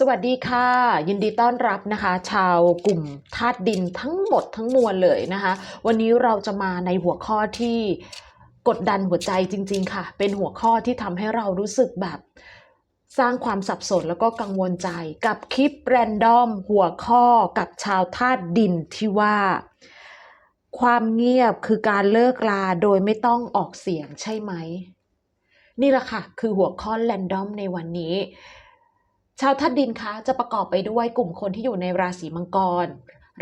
สวัสดีค่ะ ยินดีต้อนรับนะคะ ชาวกลุ่มธาตุดินทั้งหมดทั้งมวลเลยนะคะ วันนี้เราจะมาในหัวข้อที่กดดันหัวใจจริง ๆ ค่ะ เป็นหัวข้อที่ทำให้เรารู้สึกแบบสร้างความสับสนแล้วก็กังวลใจกับคลิปแรนดอมหัวข้อกับชาวธาตุดินที่ว่า ความเงียบคือการเลิกลาโดยไม่ต้องออกเสียงใช่ไหม นี่แหละค่ะ คือหัวข้อแรนดอมในวันนี้ ชาวธาตุดินคะจะประกอบไปด้วยกลุ่มคนที่อยู่ในราศีมังกร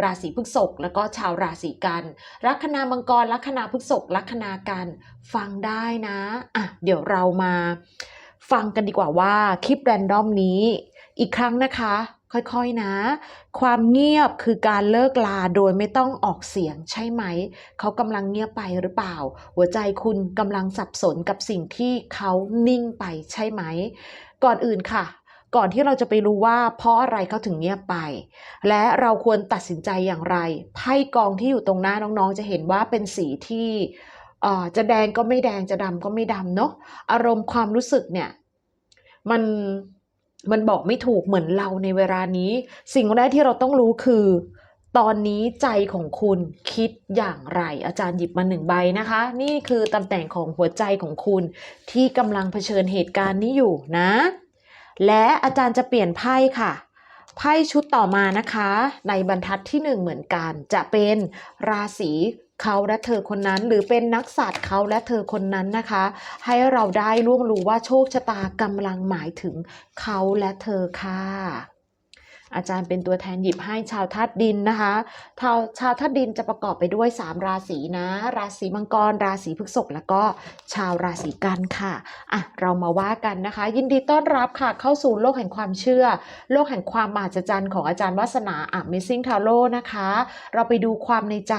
ราศีพฤษภแล้วก็ชาวราศีกันลัคนามังกรลัคนาพฤษภลัคนากัน ฟังได้นะอะเดี๋ยวเรามา ฟังกันดีกว่าว่าคลิปแรนดอมนี้ อีกครั้งนะคะ ค่อยๆนะ ความเงียบคือการเลิกลาโดยไม่ต้องออกเสียงใช่ไหม เขากำลังเงียบไปหรือเปล่า หัวใจคุณกำลังสับสนกับสิ่งที่เขานิ่งไปใช่ไหม ก่อนอื่นค่ะ ก่อนที่เราจะไปรู้ว่าเพราะอะไรเขาถึงเงียบไป และเราควรตัดสินใจอย่างไร ไพ่กองที่อยู่ตรงหน้าน้องๆ จะเห็นว่าเป็นสีที่จะแดงก็ไม่แดงจะดำก็ไม่ดำเนาะอารมณ์ความรู้สึกเนี่ยมันมันบอกไม่ถูกเหมือนเราในเวลานี้ สิ่งแรกที่เราต้องรู้คือ ตอนนี้ใจของคุณคิดอย่างไร อาจารย์หยิบมาหนึ่งใบนะคะ นี่คือตำแหน่งของหัวใจของคุณที่กำลังเผชิญเหตุการณ์นี้อยู่นะ และอาจารย์จะเปลี่ยนไพ่ค่ะ ไพ่ชุดต่อมานะคะ ในบรรทัดที่หนึ่งเหมือนกัน จะเป็นราศีเขาและเธอคนนั้นหรือเป็นนักสัตว์เขาและเธอคนนั้นนะคะ ให้เราได้ล่วงรู้ว่าโชคชะตากำลังหมายถึงเขาและเธอค่ะ อาจารย์เป็นตัวแทนหยิบให้ชาวธาตุดินนะคะชาวชาวธาตุดินจะประกอบไปด้วย 3 ราศีนะ ราศีมังกร ราศีพฤษภแล้วก็ชาวราศีกันค่ะอะ เรามาว่ากันนะคะ ยินดีต้อนรับค่ะเข้าสู่โลกแห่งความเชื่อ โลกแห่งความมหัศจรรย์ของอาจารย์วัสนา Amazing Tarot นะคะ เราไปดูความในใจ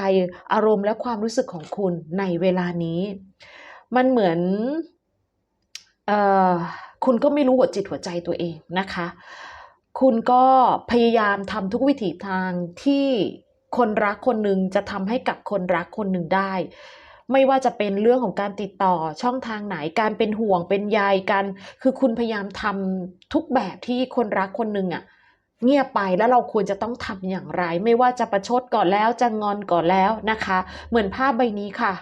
อารมณ์และความรู้สึกของคุณในเวลานี้ มันเหมือนเอ่อคุณก็ไม่รู้หัวจิตหัวใจตัวเองนะคะ คุณก็พยายามทำทุกวิถีทางที่คนรักคนหนึ่งจะทำให้กับคนรักคนหนึ่งได้ ไม่ว่าจะเป็นเรื่องของการติดต่อช่องทางไหนการเป็นห่วงเป็นใยกัน คือคุณพยายามทำทุกแบบที่คนรักคนหนึ่งอะเงียบไปแล้วเราควรจะต้องทำอย่างไร ไม่ว่าจะประชดก่อนแล้วจะงอนก่อนแล้วนะคะ เหมือนภาพใบนี้ค่ะ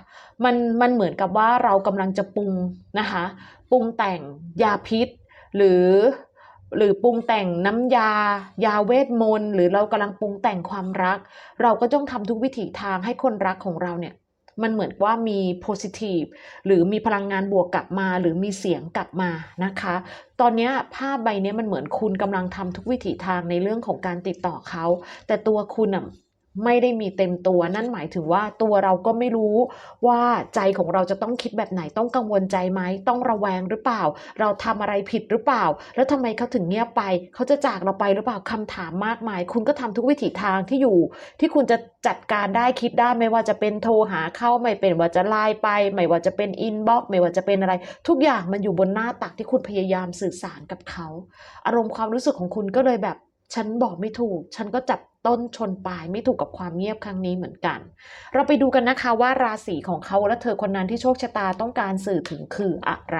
มันมันเหมือนกับว่าเรากำลังจะปรุงนะคะ ปรุงแต่งยาพิษ หรือ หรือปรุงแต่งน้ำยา ยาเวทมนต์หรือเรากำลังปรุงแต่งความรัก เราก็ต้องทำทุกวิถีทางให้คนรักของเราเนี่ยมันเหมือนว่ามี positive หรือมีพลังงานบวกกลับมา หรือมีเสียงกลับมานะคะ ตอนนี้ภาพใบนี้มันเหมือนคุณกำลังทำทุกวิถีทางในเรื่องของการติดต่อเขา แต่ตัวคุณอะ ไม่ได้มีเต็มตัวนั่นหมายถึงว่าตัวเราก็ไม่รู้ว่าใจของเราจะต้องคิดแบบไหนต้องกังวลใจไหมต้องระแวงหรือเปล่า เราทำอะไรผิดหรือเปล่า แล้วทำไมเขาถึงเงียบไป เขาจะจากเราไปหรือเปล่าคำถามมากมาย คุณก็ทำทุกวิถีทางที่อยู่ ที่คุณจะจัดการได้คิดได้ไม่ว่าจะเป็นโทรหาเข้าไม่เป็นว่าจะไลน์ไป ไม่ว่าจะเป็นอินบ็อกไม่ว่าจะเป็นอะไร ทุกอย่างมันอยู่บนหน้าตักที่คุณพยายามสื่อสารกับเขา อารมณ์ความรู้สึกของคุณก็เลยแบบ ฉันบอกไม่ถูก ฉันก็จับต้นชนปลายไม่ถูกกับความเงียบครั้งนี้เหมือนกัน เราไปดูกันนะคะว่าราศีของเขาและเธอคนนั้นที่โชคชะตาต้องการสื่อถึงคืออะไร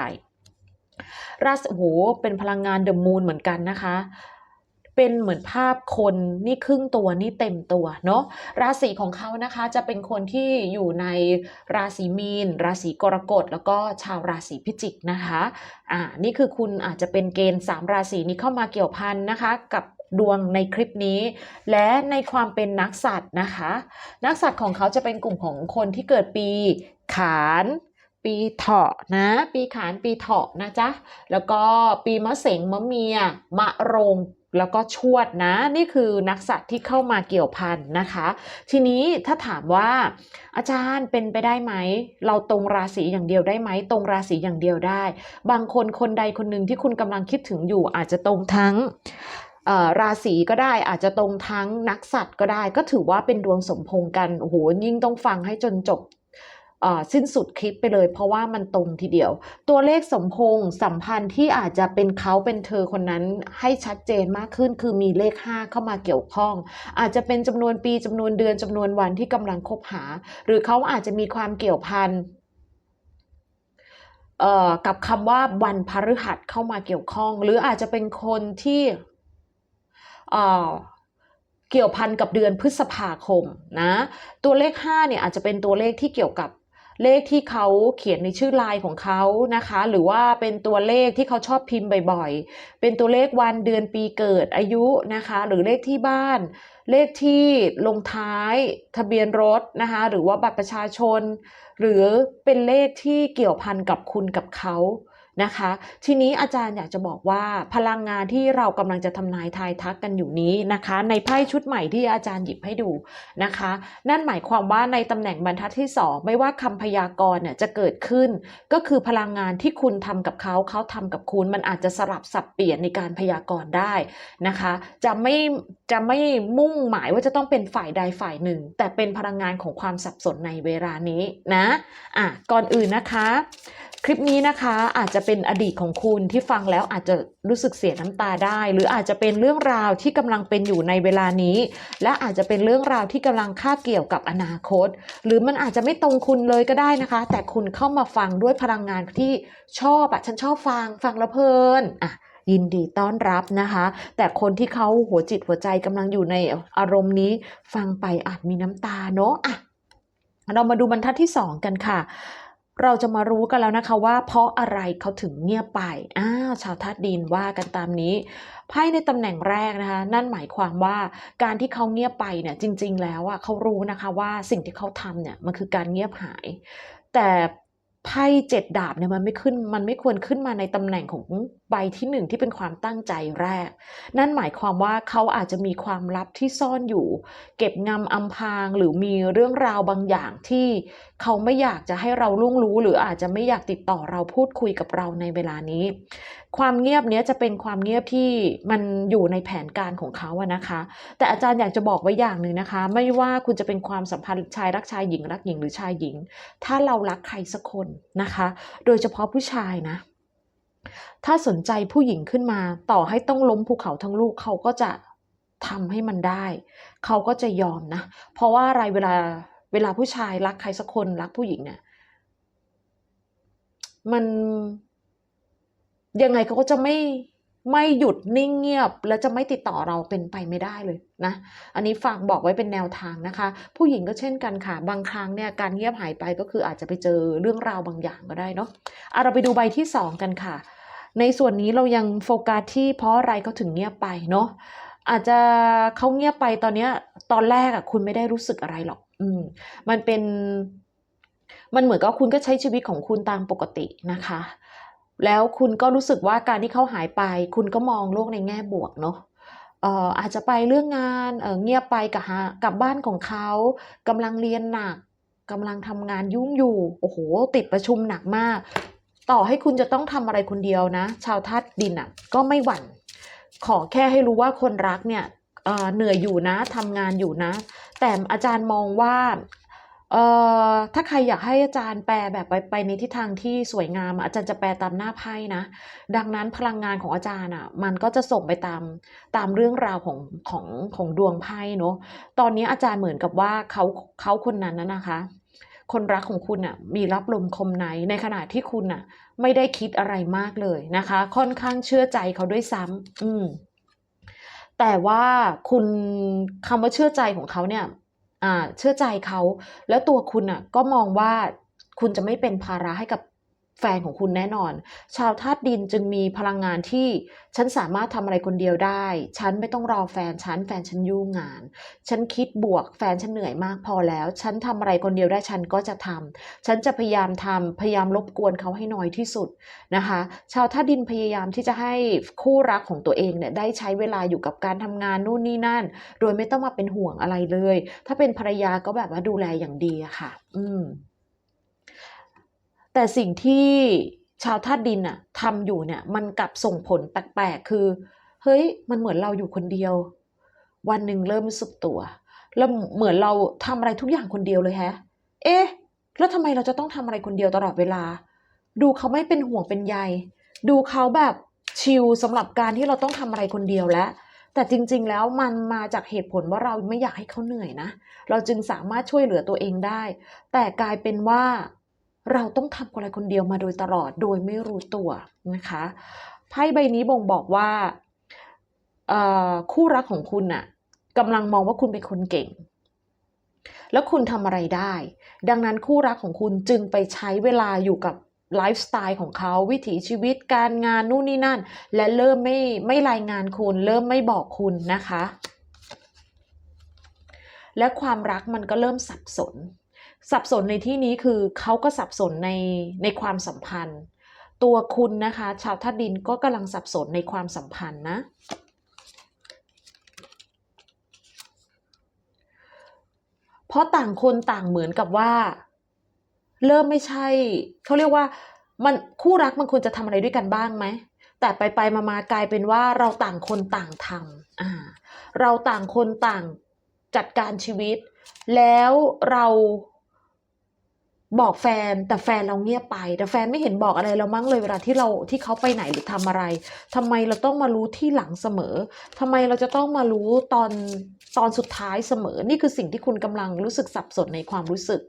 ราศีโหเป็นพลังงานเดอะมูนเหมือนกันนะคะเป็นเหมือนภาพคนนี่ครึ่งตัวนี่เต็มตัวเนาะราศีของเขานะคะจะเป็นคนที่อยู่ในราศีมีน ราศีกรกฎแล้วก็ชาวราศีพิจิกนะคะอ่านี่คือคุณอาจจะเป็นเกณฑ์ 3 ราศีนี้เข้ามาเกี่ยวพันนะคะ กับ ดวงในคลิปนี้ และในความเป็นนักสัตว์นะคะ นักสัตว์ของเขาจะเป็นกลุ่มของคนที่เกิดปีขาน ปีเถาะนะ ปีขานปีเถาะนะจ๊ะ แล้วก็ปีมะเสงมะเมีย มะโรงแล้วก็ชวดนะ นี่คือนักสัตว์ที่เข้ามาเกี่ยวพันนะคะ ทีนี้ถ้าถามว่า อาจารย์เป็นไปได้ไหม เราตรงราศีอย่างเดียวได้ไหม ตรงราศีอย่างเดียวได้ บางคนคนใดคนหนึ่งที่คุณกำลังคิดถึงอยู่อาจจะตรงทั้ง ราศีก็ได้อาจจะตรงทั้งนักสัตว์ก็ได้ ก็ถือว่าเป็นดวงสมพงกันโอ้โหยิ่งต้องฟังให้จนจบสิ้นสุดคลิปไปเลย เพราะว่ามันตรงทีเดียว ตัวเลขสมพงสัมพันธ์ที่อาจจะเป็นเขาเป็นเธอคนนั้นให้ชัดเจนมากขึ้น คือมีเลข 5 เข้ามาเกี่ยวข้อง อาจจะเป็นจำนวนปีจำนวนเดือนจำนวนวันที่กำลังคบหา หรือเขาอาจจะมีความเกี่ยวพันกับคำว่าวันพฤหัสเข้ามาเกี่ยวข้อง หรืออาจจะเป็นคนที่ เอ่อเกี่ยวพันกับเดือนพฤษภาคมนะตัวเลข5เนี่ยอาจจะเป็นตัวเลขที่เกี่ยวกับเลขที่เขาเขียนในชื่อไลายของเขานะคะ หรือว่าเป็นตัวเลขที่เขาชอบพิมพ์บ่อยๆ เป็นตัวเลขวันเดือนปีเกิดอายุนะคะ หรือเลขที่บ้าน เลขที่ลงท้ายทะเบียนรถนะคะ หรือว่าบัตรประชาชน หรือเป็นเลขที่เกี่ยวพันกับคุณกับเขา นะคะ ทีนี้อาจารย์อยากจะบอกว่าพลังงานที่เรากำลังจะทำนายทายทักกันอยู่นี้นะคะ ในไพ่ชุดใหม่ที่อาจารย์หยิบให้ดูนะคะ นั่นหมายความว่าในตำแหน่งบรรทัดที่ 2 ไม่ว่าคำพยากรณ์เนี่ยจะเกิดขึ้น ก็คือพลังงานที่คุณทำกับเขาเขาทำกับคุณ มันอาจจะสลับสับเปลี่ยนในการพยากรณ์ได้นะคะ จะไม่จะไม่มุ่งหมายว่าจะต้องเป็นฝ่ายใดฝ่ายหนึ่ง แต่เป็นพลังงานของความสับสนในเวลานี้นะอะก่อนอื่นนะคะ คลิปนี้นะคะอาจจะเป็นอดีตของคุณที่ฟังแล้วอาจจะรู้สึกเสียน้ำตาได้ หรืออาจจะเป็นเรื่องราวที่กำลังเป็นอยู่ในเวลานี้ และอาจจะเป็นเรื่องราวที่กำลังคาบเกี่ยวกับอนาคต หรือมันอาจจะไม่ตรงคุณเลยก็ได้นะคะ แต่คุณเข้ามาฟังด้วยพลังงานที่ชอบอะฉันชอบฟังฟังแล้วเพลินอะยินดีต้อนรับนะคะ แต่คนที่เขาหัวจิตหัวใจกำลังอยู่ในอารมณ์นี้ ฟังไปอาจมีน้ำตาเนาะอะเรามาดูบรรทัดที่สองกันค่ะ เราจะมารู้กันแล้วนะคะว่า เพราะอะไรเขาถึงเงียบไปอ้าวชาวธาตุดินว่ากันตามนี้ไพ่ในตำแหน่งแรกนะคะ นั่นหมายความว่าการที่เขาเงียบไปเนี่ยจริง ๆ แล้วอะเขารู้นะคะว่าสิ่งที่เขาทำเนี่ยมันคือการเงียบหาย แต่ไพ่เจ็ดดาบเนี่ยมันไม่ขึ้นมันไม่ควรขึ้นมาในตำแหน่งของ ใบที่หนึ่งที่เป็นความตั้งใจแรก นั่นหมายความว่าเขาอาจจะมีความลับที่ซ่อนอยู่ เก็บงำอำพราง หรือมีเรื่องราวบางอย่างที่เขาไม่อยากจะให้เราล่วงรู้ หรืออาจจะไม่อยากติดต่อเราพูดคุยกับเราในเวลานี้ ความเงียบเนี้ยจะเป็นความเงียบที่มันอยู่ในแผนการของเขาอะนะคะ แต่อาจารย์อยากจะบอกไว้อย่างหนึ่งนะคะ ไม่ว่าคุณจะเป็นความสัมพันธ์ชายรักชายหญิงรักหญิงหรือชายหญิง ถ้าเรารักใครสักคนนะคะ โดยเฉพาะผู้ชายนะ ถ้าสนใจผู้หญิงขึ้นมา ต่อให้ต้องล้มภูเขาทั้งลูกเขาก็จะทำให้มันได้ เขาก็จะยอมนะ เพราะว่าอะไรเวลาเวลาผู้ชายรักใครสักคนรักผู้หญิงเนี่ยมันยังไงเขาก็จะไม่ ไม่หยุดนิ่งเงียบ และจะไม่ติดต่อเราเป็นไปไม่ได้เลยนะ อันนี้ฝากบอกไว้เป็นแนวทางนะคะ ผู้หญิงก็เช่นกันค่ะ บางครั้งเนี่ยการเงียบหายไปก็คืออาจจะไปเจอเรื่องราวบางอย่างก็ได้เนาะอะเราไปดูใบที่สองกันค่ะ ในส่วนนี้เรายังโฟกัสที่เพราะอะไรเขาถึงเงียบไปเนาะอาจจะเขาเงียบไปตอนเนี้ยตอนแรกอะคุณไม่ได้รู้สึกอะไรหรอก อืม มันเป็น มันเหมือนกับคุณก็ใช้ชีวิตของคุณตามปกตินะคะ แล้วคุณก็รู้สึกว่าการที่เขาหายไป คุณก็มองโลกในแง่บวกเนาะเอ่ออาจจะไปเรื่องงานเออเงียบไปกับกับบ้านของเขากำลังเรียนหนักกำลังทำงานยุ่งอยู่โอ้โหติดประชุมหนักมาก ต่อให้คุณจะต้องทำอะไรคนเดียวนะ ชาวธาตุดินอะก็ไม่หวั่น ขอแค่ให้รู้ว่าคนรักเนี่ยเอ่อเหนื่อยอยู่นะทำงานอยู่นะ แต่อาจารย์มองว่า เอ่อถ้าใครอยากให้อาจารย์แปลแบบไปไปในทิศทางที่สวยงามอาจารย์จะแปลตามหน้าไพ่นะ ดังนั้นพลังงานของอาจารย์อะมันก็จะส่งไปตามตามเรื่องราวของของของดวงไพ่เนาะตอนนี้อาจารย์เหมือนกับว่าเขาเขาคนนั้นนะนะคะ คนรักของคุณอะมีรับลมคมในในขณะที่คุณอะ ไม่ได้คิดอะไรมากเลยนะคะ ค่อนข้างเชื่อใจเขาด้วยซ้ำอืมแต่ว่าคุณคำว่าเชื่อใจของเขาเนี่ย เชื่อใจเขา แล้วตัวคุณอะก็มองว่าคุณจะไม่เป็นภาระให้กับ แฟนของคุณแน่นอน ชาวธาตุดินจึงมีพลังงานที่ฉันสามารถทำอะไรคนเดียวได้ ฉันไม่ต้องรอแฟนฉันแฟนฉันยุ่งงาน ฉันคิดบวกแฟนฉันเหนื่อยมากพอแล้ว ฉันทำอะไรคนเดียวได้ฉันก็จะทำฉันจะพยายามทำพยายามรบกวนเขาให้น้อยที่สุดนะคะ ชาวธาตุดินพยายามที่จะให้คู่รักของตัวเองเนี่ยได้ใช้เวลาอยู่กับการทำงานนู่นนี่นั่น โดยไม่ต้องมาเป็นห่วงอะไรเลย ถ้าเป็นภรรยาก็แบบว่าดูแลอย่างดีอะค่ะ อืม แต่สิ่งที่ชาวธาตุดินอะทำอยู่เนี่ย มันกลับส่งผลแปลกๆ คือ เฮ้ย มันเหมือนเราอยู่คนเดียว วันหนึ่งเริ่มรู้สึกตัว แล้วเหมือนเราทำอะไรทุกอย่างคนเดียวเลยแฮะ เอ๊ะ แล้วทำไมเราจะต้องทำอะไรคนเดียวตลอดเวลา ดูเขาไม่เป็นห่วงเป็นใย ดูเขาแบบชิลสำหรับการที่เราต้องทำอะไรคนเดียวแล้วแต่จริงๆ แล้วมันมาจากเหตุผลว่าเราไม่อยากให้เขาเหนื่อยนะ เราจึงสามารถช่วยเหลือตัวเองได้ แต่กลายเป็นว่า เราต้องทำอะไรคนเดียวมาโดยตลอดโดยไม่รู้ตัวนะคะไพ่ใบนี้บ่งบอกว่าคู่รักของคุณน่ะกำลังมองว่าคุณเป็นคนเก่ง แล้วคุณทำอะไรได้ ดังนั้นคู่รักของคุณจึงไปใช้เวลาอยู่กับไลฟ์สไตล์ของเขาวิถีชีวิตการงานนู่นนี่นั่น และเริ่มไม่ไม่รายงานคุณ เริ่มไม่บอกคุณนะคะ และความรักมันก็เริ่มสับสน สับสนในที่นี้คือเขาก็สับสนในในความสัมพันธ์ ตัวคุณนะคะ ชาวธาตุดินก็กำลังสับสนในความสัมพันธ์นะเพราะต่างคนต่างเหมือนกับว่า เริ่มไม่ใช่เขาเรียกว่ามันคู่รักมันควรจะทำอะไรด้วยกันบ้างไหมแต่ไปไปมามากลายเป็นว่าเราต่างคนต่างทำอ่าเราต่างคนต่างจัดการชีวิต แล้วเรา บอกแฟนแต่แฟนเราเงียบไป แต่แฟนไม่เห็นบอกอะไรเรามั้งเลยเวลาที่เราที่เขาไปไหนหรือทำอะไรทำไมเราต้องมารู้ที่หลังเสมอทำไมเราจะต้องมารู้ตอนตอนสุดท้ายเสมอ นี่คือสิ่งที่คุณกำลังรู้สึกสับสนในความรู้สึก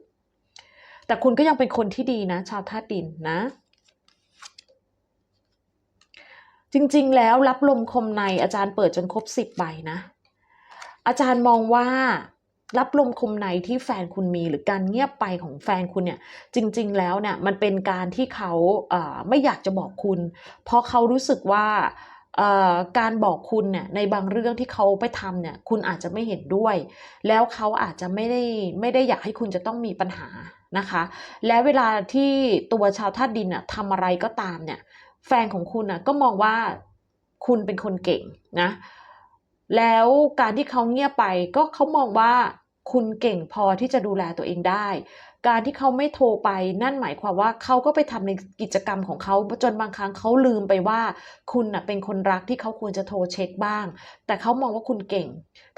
แต่คุณก็ยังเป็นคนที่ดีนะ ชาวธาตุดินนะ จริงๆ แล้วรับลมคมในอาจารย์เปิดจนครบสิบใบนะ อาจารย์มองว่า รับลมคมในที่แฟนคุณมีหรือการเงียบไปของแฟนคุณเนี่ยจริง ๆ แล้วเนี่ยมันเป็นการที่เขาไม่อยากจะบอกคุณ เพราะเขารู้สึกว่าการบอกคุณเนี่ยในบางเรื่องที่เขาไปทำเนี่ยคุณอาจจะไม่เห็นด้วย แล้วเขาอาจจะไม่ได้ไม่ได้อยากให้คุณจะต้องมีปัญหานะคะ และเวลาที่ตัวชาวธาตุดินน่ะทำอะไรก็ตามเนี่ยแฟนของคุณน่ะก็มองว่าคุณเป็นคนเก่งนะ แล้วการที่เขาเงียบไปก็เขามองว่าคุณเก่งพอที่จะดูแลตัวเองได้ การที่เขาไม่โทรไปนั่นหมายความว่าเขาก็ไปทำในกิจกรรมของเขาจนบางครั้งเขาลืมไปว่า คุณน่ะเป็นคนรักที่เขาควรจะโทรเช็คบ้าง แต่เขามองว่าคุณเก่ง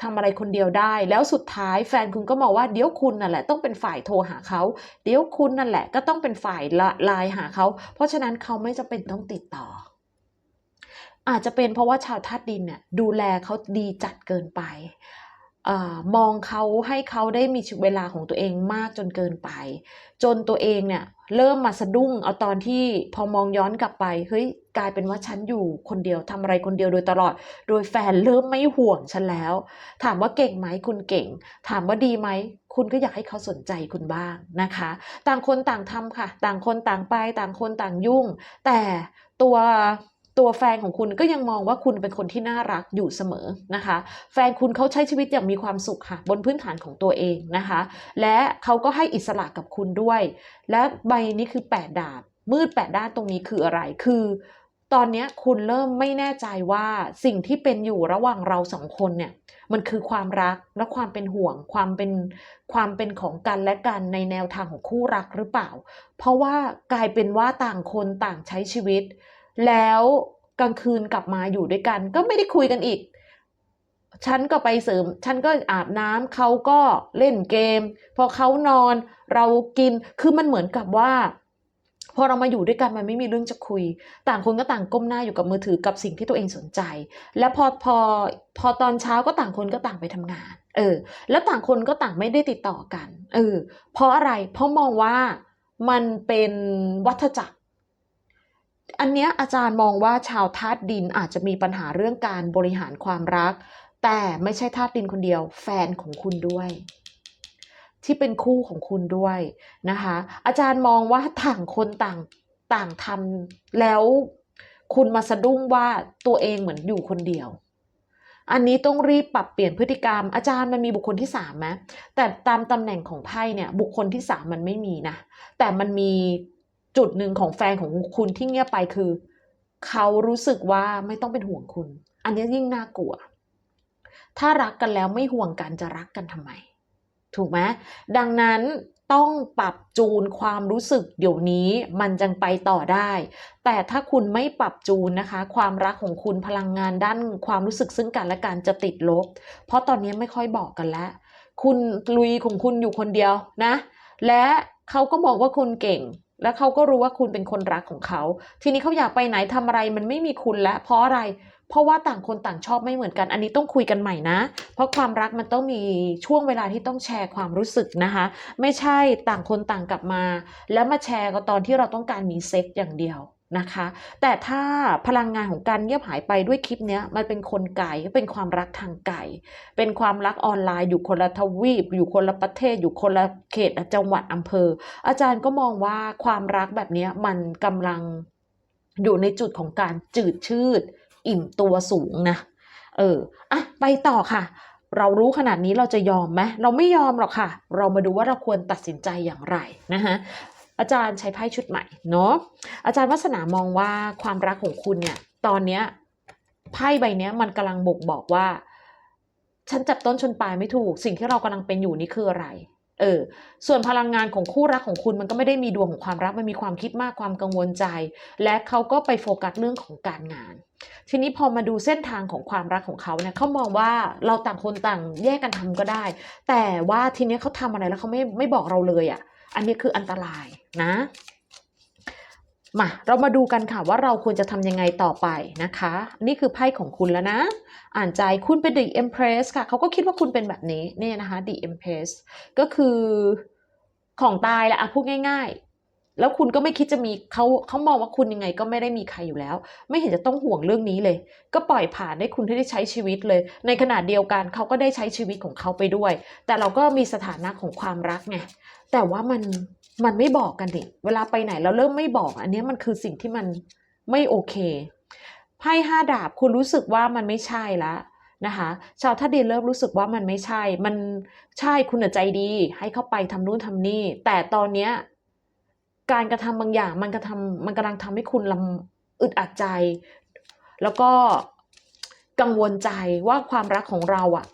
ทำอะไรคนเดียวได้ แล้วสุดท้ายแฟนคุณก็มองว่าเดี๋ยวคุณนั่นแหละต้องเป็นฝ่ายโทรหาเขาเดี๋ยวคุณนั่นแหละก็ต้องเป็นฝ่ายละไลน์หาเขาเพราะฉะนั้นเขาไม่จำเป็นต้องติดต่อ อาจจะเป็นเพราะว่าชาวธาตุดินเนี่ยดูแลเขาดีจัดเกินไปอมองเขาให้เขาได้มีเวลาของตัวเองมากจนเกินไป จนตัวเองเนี่ยเริ่มมาสะดุ้งเอาตอนที่พอมองย้อนกลับไปเฮ้ยกลายเป็นว่าฉันอยู่คนเดียวทำอะไรคนเดียวโดยตลอด โดยแฟนเริ่มไม่ห่วงฉันแล้ว ถามว่าเก่งไหมคุณเก่ง ถามว่าดีไหมคุณก็อยากให้เขาสนใจคุณบ้างนะคะ ต่างคนต่างทำค่ะ ต่างคนต่างไป ต่างคนต่างยุ่ง แต่ตัว ตัวแฟนของคุณก็ยังมองว่าคุณเป็นคนที่น่ารักอยู่เสมอนะคะ แฟนคุณเขาใช้ชีวิตอย่างมีความสุขค่ะ บนพื้นฐานของตัวเองนะคะ และเขาก็ให้อิสระกับคุณด้วย และใบนี้คือ 8 ดาบ มืด 8 ด้านตรงนี้คืออะไรคือตอนนี้คุณเริ่มไม่แน่ใจว่าสิ่งที่เป็นอยู่ระหว่างเราสองคนเนี่ยมันคือความรักและความเป็นห่วง ความเป็นความเป็นของกันและกันในแนวทางของคู่รักหรือเปล่า เพราะว่ากลายเป็นว่าต่างคนต่างใช้ชีวิต แล้วกลางคืนกลับมาอยู่ด้วยกัน ก็ไม่ได้คุยกันอีก ฉันก็ไปเสริม ฉันก็อาบน้ำเขาก็เล่นเกม พอเขานอนเรากิน คือมันเหมือนกับว่า พอเรามาอยู่ด้วยกันมันไม่มีเรื่องจะคุย ต่างคนก็ต่างก้มหน้าอยู่กับมือถือกับสิ่งที่ตัวเองสนใจ แล้วพอพอพอตอนเช้าก็ต่างคนก็ต่างไปทำงาน เออ แล้วต่างคนก็ต่างไม่ได้ติดต่อกัน เออ เพราะอะไร เพราะมองว่ามันเป็นวัฏจักร อันเนี้ยอาจารย์มองว่าชาวธาตุดินอาจจะมีปัญหาเรื่องการบริหารความรัก แต่ไม่ใช่ธาตุดินคนเดียว แฟนของคุณด้วย ที่เป็นคู่ของคุณด้วยนะคะ อาจารย์มองว่าต่างคนต่างต่างทำแล้วคุณมาสะดุ้งว่าตัวเองเหมือนอยู่คนเดียว อันนี้ต้องรีบปรับเปลี่ยนพฤติกรรม อาจารย์มันมีบุคคลที่สามไหมแต่ตามตำแหน่งของไพ่เนี่ยบุคคลที่สามมันไม่มีนะ แต่มันมี จุดหนึ่งของแฟนของคุณที่เงียบไปคือ เขารู้สึกว่าไม่ต้องเป็นห่วงคุณ อันนี้ยิ่งน่ากลัว ถ้ารักกันแล้วไม่ห่วงกันจะรักกันทำไม ถูกไหมดังนั้นต้องปรับจูนความรู้สึกเดี๋ยวนี้มันจังไปต่อได้ แต่ถ้าคุณไม่ปรับจูนนะคะ ความรักของคุณพลังงานด้านความรู้สึกซึ่งกันและกันจะติดลบ เพราะตอนนี้ไม่ค่อยบอกกันแล้ว คุณลุยของคุณอยู่คนเดียวนะ และเขาก็มองว่าคุณเก่ง แล้วเขาก็รู้ว่าคุณเป็นคนรักของเขา ทีนี้เขาอยากไปไหนทำอะไรมันไม่มีคุณแล้วเพราะอะไร เพราะว่าต่างคนต่างชอบไม่เหมือนกัน อันนี้ต้องคุยกันใหม่นะ เพราะความรักมันต้องมีช่วงเวลาที่ต้องแชร์ความรู้สึกนะคะ ไม่ใช่ต่างคนต่างกลับมา แล้วมาแชร์ก็ตอนที่เราต้องการมีเซ็กอย่างเดียว นะคะ แต่ถ้าพลังงานของการเงียบหายไปด้วยคลิปเนี้ยมันเป็นคนไกลเป็นความรักทางไกลเป็นความรักออนไลน์อยู่คนละทวีป อยู่คนละประเทศ อยู่คนละเขตจังหวัดอำเภอ อาจารย์ก็มองว่าความรักแบบนี้มันกำลังอยู่ในจุดของการจืดชืด อิ่มตัวสูงนะ เอออะไปต่อค่ะ เรารู้ขนาดนี้เราจะยอมไหมเราไม่ยอมหรอกค่ะ เรามาดูว่าเราควรตัดสินใจอย่างไรนะคะ อาจารย์ใช้ไพ่ชุดใหม่เนาะอาจารย์วัฒนามองว่าความรักของคุณเนี่ยตอนเนี้ยไพ่ใบเนี้ยมันกำลังบ่งบอกว่า ฉันจับต้นชนปลายไม่ถูก สิ่งที่เรากำลังเป็นอยู่นี่คืออะไรเออส่วนพลังงานของคู่รักของคุณมันก็ไม่ได้มีดวงของความรักมันมีความคิดมากความกังวลใจ และเขาก็ไปโฟกัสเรื่องของการงาน ทีนี้พอมาดูเส้นทางของความรักของเขาเนี่ยเขามองว่าเราต่างคนต่างแยกกันทำก็ได้ แต่ว่าทีนี้เขาทำอะไรแล้วเขาไม่ไม่บอกเราเลยอะ่ะ อันนี้คืออันตรายนะมาเรามาดูกันค่ะว่าเราควรจะทำยังไงต่อไปนะคะ นี่คือไพ่ของคุณแล้วนะ อ่านใจคุณเป็น The Empress ค่ะเขาก็คิดว่าคุณเป็นแบบนี้เนี่ยนะคะ The Empress ก็คือของตายแหละพูดง่ายๆ แล้วคุณก็ไม่คิดจะมีเขาเขามองว่าคุณยังไงก็ไม่ได้มีใครอยู่แล้ว ไม่เห็นจะต้องห่วงเรื่องนี้เลย ก็ปล่อยผ่านให้คุณที่ได้ใช้ชีวิตเลย ในขณะเดียวกันเขาก็ได้ใช้ชีวิตของเขาไปด้วย แต่เราก็มีสถานะของความรักไง แต่ว่ามันมันไม่บอกกันดิเวลาไปไหนเราเริ่มไม่บอก อันนี้มันคือสิ่งที่มันไม่โอเคไพ่ห้าดาบคุณรู้สึกว่ามันไม่ใช่ละนะคะชาวท่าดินเริ่มรู้สึกว่ามันไม่ใช่ มันใช่คุณใจดี ให้เข้าไปทำนู่นทำนี่ แต่ตอนเนี้ยการกระทำบางอย่างมันกระทำมันกำลังทำให้คุณลำอึดอัดใจ แล้วก็กังวลใจว่าความรักของเราอะ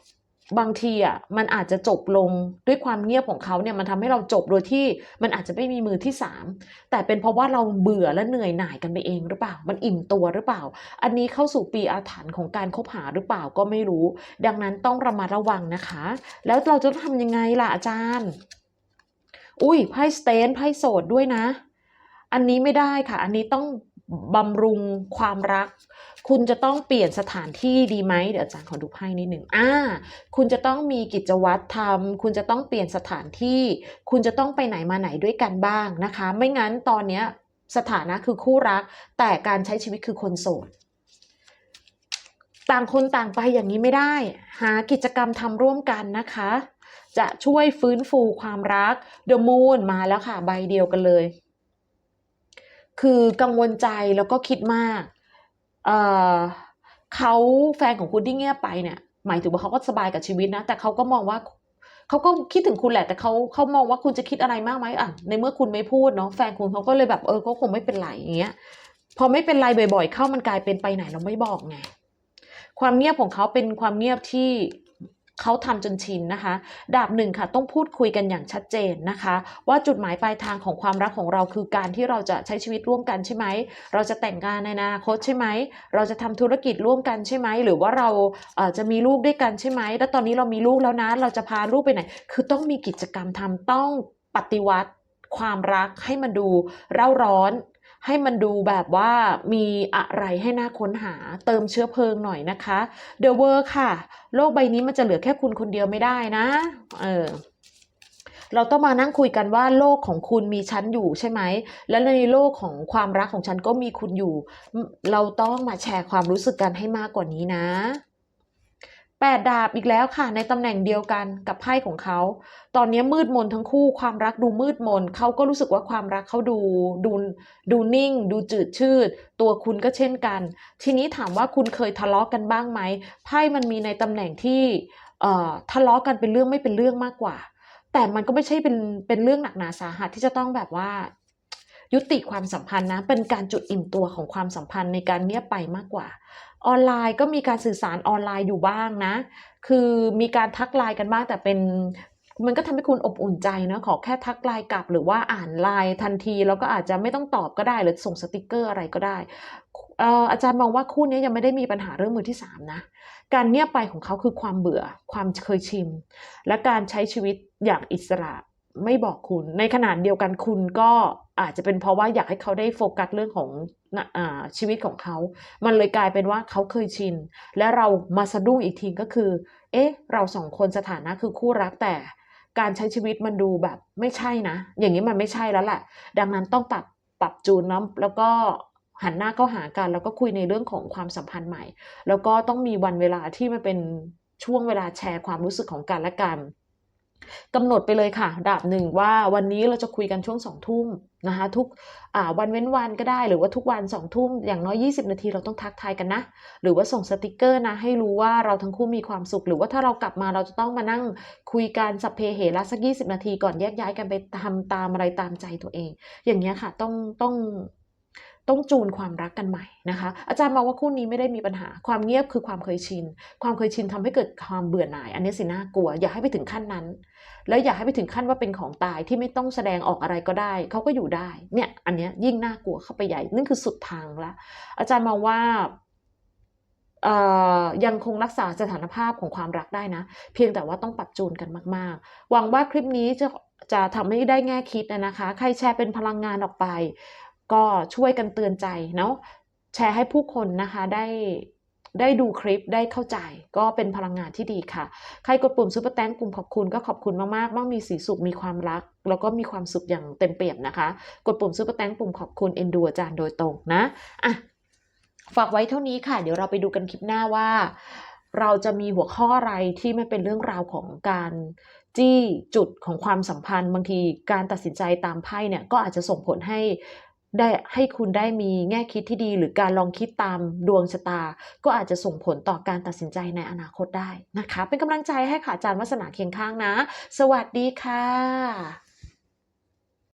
บางทีอะมันอาจจะจบลงด้วยความเงียบของเขาเนี่ยมันทำให้เราจบโดยที่มันอาจจะไม่มีมือที่สามแต่เป็นเพราะว่าเราเบื่อและเหนื่อยหน่ายกันไปเองหรือเปล่า มันอิ่มตัวหรือเปล่า อันนี้เข้าสู่ปีอาถรรพ์ของการคบหาหรือเปล่าก็ไม่รู้ ดังนั้นต้องระมัดระวังนะคะ แล้วเราจะทำยังไงล่ะอาจารย์ อุ้ยไพ่สเตนไพ่โสดด้วยนะ อันนี้ไม่ได้ค่ะ อันนี้ต้องบำรุงความรัก คุณจะต้องเปลี่ยนสถานที่ดีไหมเดี๋ยวอาจารย์ขอดูไพ่นิดหนึ่งอ่า คุณจะต้องมีกิจวัตรทำคุณจะต้องเปลี่ยนสถานที่ คุณจะต้องไปไหนมาไหนด้วยกันบ้างนะคะ ไม่งั้นตอนเนี้ยสถานะคือคู่รัก แต่การใช้ชีวิตคือคนโสด ต่างคนต่างไปอย่างนี้ไม่ได้ หากิจกรรมทำร่วมกันนะคะ จะช่วยฟื้นฟูความรัก The Moon มาแล้วค่ะ ใบเดียวกันเลย คือกังวลใจแล้วก็คิดมาก เอ่อเขาแฟนของคุณที่เงียบไปเนี่ย หมายถึงว่าเขาก็สบายกับชีวิตนะ แต่เขาก็มองว่าเขาก็คิดถึงคุณแหละ แต่เขาเขามองว่าคุณจะคิดอะไรมากไหมอะในเมื่อคุณไม่พูดเนาะแฟนคุณเขาก็เลยแบบเออเขาคงไม่เป็นไรอย่างเงี้ย พอไม่เป็นไรบ่อย ๆ เข้ามันกลายเป็นไปไหนเราไม่บอกไงความเงียบของเขาเป็นความเงียบที่ เขาทำจนชินนะคะ ดาบหนึ่งค่ะ ต้องพูดคุยกันอย่างชัดเจนนะคะ ว่าจุดหมายปลายทางของความรักของเราคือการที่เราจะใช้ชีวิตร่วมกันใช่ไหม เราจะแต่งงานในอนาคตใช่ไหม เราจะทำธุรกิจร่วมกันใช่ไหม หรือว่าเราเจะมีลูกด้วยกันใช่ไหม แล้วตอนนี้เรามีลูกแล้วนะ เราจะพาลูกไปไหน คือต้องมีกิจกรรมทำต้องปฏิวัติความรักให้มันดูเร่าร้อน ให้มันดูแบบว่ามีอะไรให้น่าค้นหาเติมเชื้อเพลิงหน่อยนะคะ The World ค่ะ โลกใบนี้มันจะเหลือแค่คุณคนเดียวไม่ได้นะ เออเราต้องมานั่งคุยกันว่าโลกของคุณมีฉันอยู่ใช่ไหม และในโลกของความรักของฉันก็มีคุณอยู่ เราต้องมาแชร์ความรู้สึกกันให้มากกว่านี้นะ แปดาบอีกแล้วค่ะ ในตำแหน่งเดียวกันกับไพ่ของเขา ตอนนี้มืดมนทั้งคู่ความรักดูมืดมนเขาก็รู้สึกว่าความรักเขาดูดูดูนิ่ง ดูจืดชืด ตัวคุณก็เช่นกัน ทีนี้ถามว่าคุณเคยทะเลาะกันบ้างไหมไพ่มันมีในตำแหน่งที่เอ่อทะเลาะกันเป็นเรื่องไม่เป็นเรื่องมากกว่า แต่มันก็ไม่ใช่เป็นเป็นเรื่องหนักหนาสาหัสที่จะต้องแบบว่ายุติความสัมพันธ์นะเป็นการจุดอิ่มตัวของความสัมพันธ์ในการเงียบไปมากกว่า ออนไลน์ก็มีการสื่อสารออนไลน์อยู่บ้างนะ คือมีการทักไลน์กันบ้างแต่เป็นมันก็ทำให้คุณอบอุ่นใจเนะขอแค่ทักไลน์กลับหรือว่าอ่านไลน์ทันที แล้วก็อาจจะไม่ต้องตอบก็ได้หรือส่งสติกเกอร์อะไรก็ได้เอ่ออาจารย์มองว่าคู่นี้ยังไม่ได้มีปัญหาเรื่องมือที่สามนะการเงียบไปของเขาคือความเบื่อความเคยชินและการใช้ชีวิตอย่างอิสระ ไม่บอกคุณ ในขณะเดียวกันคุณก็อาจจะเป็นเพราะว่าอยากให้เขาได้โฟกัสเรื่องของอาชีวิตของเขา มันเลยกลายเป็นว่าเขาเคยชิน และเรามาสะดุ้งอีกทีก็คือ เอ๊ะ เราสองคนสถานะคือคู่รักแต่การใช้ชีวิตมันดูแบบไม่ใช่นะ อย่างนี้มันไม่ใช่แล้วแหละ ดังนั้นต้องปรับปรับจูนเนาะแล้วก็หันหน้าเข้าหากัน แล้วก็คุยในเรื่องของความสัมพันธ์ใหม่ แล้วก็ต้องมีวันเวลาที่มันเป็นช่วงเวลาแชร์ความรู้สึกของกันและกัน กำหนดไปเลยค่ะดาบหนึ่งว่าวันนี้เราจะคุยกันช่วงสองทุ่มนะคะทุกวันเว้นวันก็ได้หรือว่าทุกวันสองทุ่มอย่างน้อย 20 นาทีเราต้องทักทายกันนะ หรือว่าส่งสติกเกอร์นะให้รู้ว่าเราทั้งคู่มีความสุข หรือว่าถ้าเรากลับมาเราจะต้องมานั่งคุยกันสัพเพเหระสัก 20 นาทีก่อนแยกย้ายกันไปทำตามอะไรตามใจตัวเอง อย่างเงี้ยค่ะต้องต้องต้องจูนความรักกันใหม่นะคะ อาจารย์มองว่าคู่นี้ไม่ได้มีปัญหา ความเงียบคือความเคยชิน ความเคยชินทำให้เกิดความเบื่อหน่าย อันนี้สิน่ากลัว อย่าให้ไปถึงขั้นนั้น แล้วอย่าให้ไปถึงขั้นว่าเป็นของตายที่ไม่ต้องแสดงออกอะไรก็ได้ เขาก็อยู่ได้ เนี่ย อันเนี้ยยิ่งน่ากลัวเข้าไปใหญ่ นั่นคือสุดทางละอาจารย์มองว่ายังคงรักษาสถานภาพของความรักได้นะ เพียงแต่ว่าต้องปรับจูนกันมาก ๆ หวังว่าคลิปนี้จะจะทำให้ได้แง่คิดนะคะ ใครแชร์เป็นพลังงานออกไป ก็ช่วยกันเตือนใจเนาะแชร์ให้ผู้คนนะคะได้ ได้ดูคลิปได้เข้าใจ ก็เป็นพลังงานที่ดีค่ะ ใครกดปุ่มซุปเปอร์แตงปุ่มขอบคุณก็ขอบคุณมากๆมั่งมีสีสุขมีความรัก แล้วก็มีความสุขอย่างเต็มเปี่ยมนะคะ กดปุ่มซุปเปอร์แตงปุ่มขอบคุณเอ็นดูอาจารย์โดยตรงนะอะฝากไว้เท่านี้ค่ะ เดี๋ยวเราไปดูกันคลิปหน้าว่า เราจะมีหัวข้ออะไรที่ไม่เป็นเรื่องราวของการจี้จุดของความสัมพันธ์ บางทีการตัดสินใจตามไพ่เนี่ยก็อาจจะส่งผลให้ ได้ให้คุณได้มีแง่คิดที่ดี หรือการลองคิดตามดวงชะตา ก็อาจจะส่งผลต่อการตัดสินใจในอนาคตได้นะคะ เป็นกำลังใจให้ค่ะอาจารย์วัฒนาเคียงข้างนะ สวัสดีค่ะ